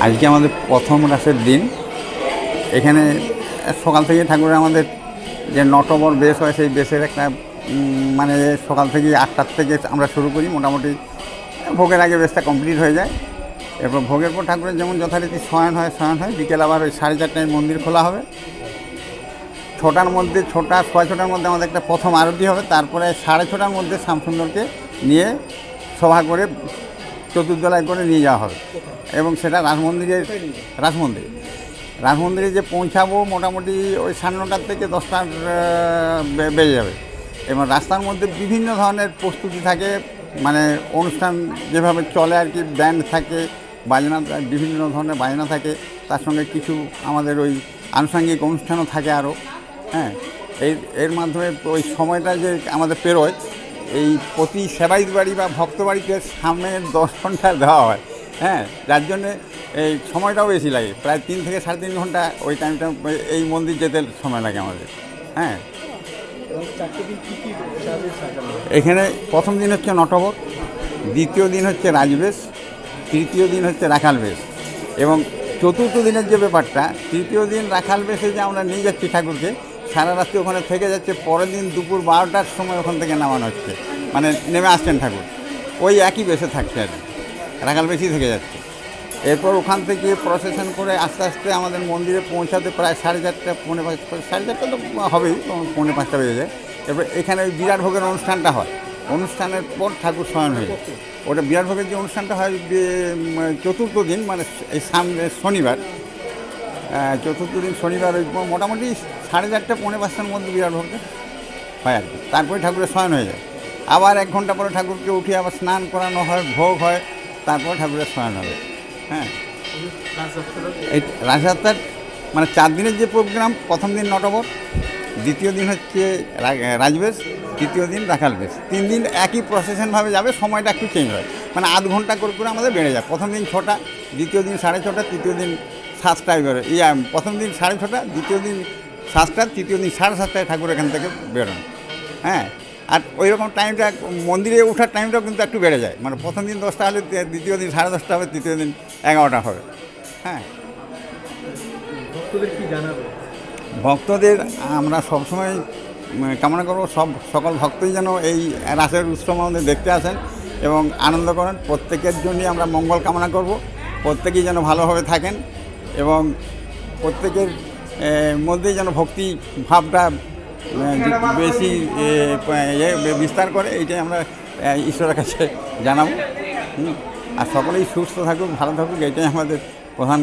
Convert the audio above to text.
আজকে আমাদের প্রথম রাসের দিন। এখানে সকাল থেকে ঠাকুরের আমাদের যে নটবর বেশ হয়, সেই বেশের একটা মানে সকাল থেকে আটটার থেকে আমরা শুরু করি। মোটামুটি ভোগের আগে বেশটা কমপ্লিট হয়ে যায়। এরপর ভোগের পর ঠাকুরের যেমন যথারীতি শয়ন হয় শয়ন হয়। বিকেল আবার ওই সাড়ে চারটায় মন্দির খোলা হবে। ছটার মধ্যে, ছটা ছয় ছটার মধ্যে আমাদের একটা প্রথম আরতি হবে। তারপরে সাড়ে ছটার মধ্যে শ্যামসুন্দরকে নিয়ে সভা করে চতুর্দলায় করে নিয়ে যাওয়া হবে। এবং সেটা রাজমন্দিরের রাজমন্দির রাজমন্দিরে যে পৌঁছাবো মোটামুটি ওই সাড়ে নটার থেকে দশটার বেজে যাবে। এবং রাস্তার মধ্যে বিভিন্ন ধরনের প্রস্তুতি থাকে। মানে অনুষ্ঠান যেভাবে চলে আর কি ব্যান্ড থাকে বাজনা বিভিন্ন ধরনের বাজনা থাকে। তার সঙ্গে কিছু আমাদের ওই আনুষঙ্গিক অনুষ্ঠানও থাকে আরও। হ্যাঁ এই এর মাধ্যমে ওই সময়টা যে আমাদের পেরোয় এই প্রতি সেবাইত বাড়ি বা ভক্ত বাড়িতে সামনে দশ ঘণ্টা দেওয়া হয়। হ্যাঁ যার জন্যে এই সময়টাও বেশি লাগে। প্রায় তিন থেকে সাড়ে তিন ঘণ্টা ওই টাইমটা এই মন্দির যেতে সময় লাগে আমাদের। হ্যাঁ। হয়? এখানে প্রথম দিন হচ্ছে নটবর দ্বিতীয় দিন হচ্ছে রাজবেশ, তৃতীয় দিন হচ্ছে রাখাল বেশ এবং চতুর্থ দিনের যে ব্যাপারটা, তৃতীয় দিন রাখাল বেশে যে আমরা নিয়ে যাচ্ছি ঠাকুরকে সারা রাত্রি ওখানে থেকে যাচ্ছে, পরের দিন দুপুর বারোটার সময় ওখান থেকে নামানো হচ্ছে। মানে নেমে আসছেন ঠাকুর। ওই একই বেশে থাকছে আর। রাখাল বেশি থেকে যাচ্ছে। এরপর ওখান থেকে প্রসেশন করে আস্তে আস্তে আমাদের মন্দিরে পৌঁছাতে প্রায় সাড়ে চারটা, পৌনে পাঁচ, সাড়ে চারটা তো হবেই, পৌনে পাঁচটা বেজে যায়। এরপর এখানে ওই বিরাট ভোগের অনুষ্ঠানটা হয়। অনুষ্ঠানের পর ঠাকুর শয়ন হয়ে যায়। ওটা বিরাট ভোগের যে অনুষ্ঠানটা হয় চতুর্থ দিন মানে এই সামনে শনিবার চতুর্থ দিন শনিবার মোটামুটি সাড়ে চারটা, পৌনে পাঁচটার মধ্যে বিরাট ভোগটা হয় আর কি। তারপরে ঠাকুরের শয়ন হয়ে যায়। আবার এক ঘণ্টা পরে ঠাকুরকে উঠিয়ে আবার স্নান করানো হয়, ভোগ হয়, তারপরে ঠাকুরের শয়ন হবে। হ্যাঁ। এই রাজযাত্রার মানে চার দিনের যে প্রোগ্রাম, প্রথম দিন নটবর, দ্বিতীয় দিন হচ্ছে রাজবেশ, তৃতীয় দিন রাখাল বেশ তিন দিন একই প্রসেশনভাবে যাবে, সময়টা একটু চেঞ্জ হয়। মানে আধ ঘণ্টা করে করে আমাদের বেড়ে যায়। প্রথম দিন ছটা, দ্বিতীয় দিন সাড়ে ছটা, তৃতীয় দিন সাতটায় বেরো ইয়া প্রথম দিন সাড়ে ছটা দ্বিতীয় দিন সাতটা তৃতীয় দিন সাড়ে সাতটায় ঠাকুর এখান থেকে বেরোন। হ্যাঁ? আর ওই রকম টাইমটা মন্দিরে ওঠার টাইমটাও কিন্তু একটু বেড়ে যায়। মানে প্রথম দিন দশটা হলে দ্বিতীয় দিন সাড়ে দশটা হবে তৃতীয় দিন এগারোটা হবে। হ্যাঁ? ভক্তদের কি জানাবে? ভক্তদের আমরা সবসময় কামনা করব সব সকল ভক্তই যেন এই রাসের উৎসব আমাদের দেখতে আসেন এবং আনন্দ করেন। প্রত্যেকের জন্যই আমরা মঙ্গল কামনা করব। প্রত্যেকেই যেন ভালোভাবে থাকেন। এবং প্রত্যেকের মধ্যে যেন ভক্তি ভাবটা বেশি বিস্তার করে, এইটাই আমরা ঈশ্বরের কাছে জানাব। আর সকলেই সুস্থ থাকুক, ভালো থাকুক, এটাই আমাদের প্রধান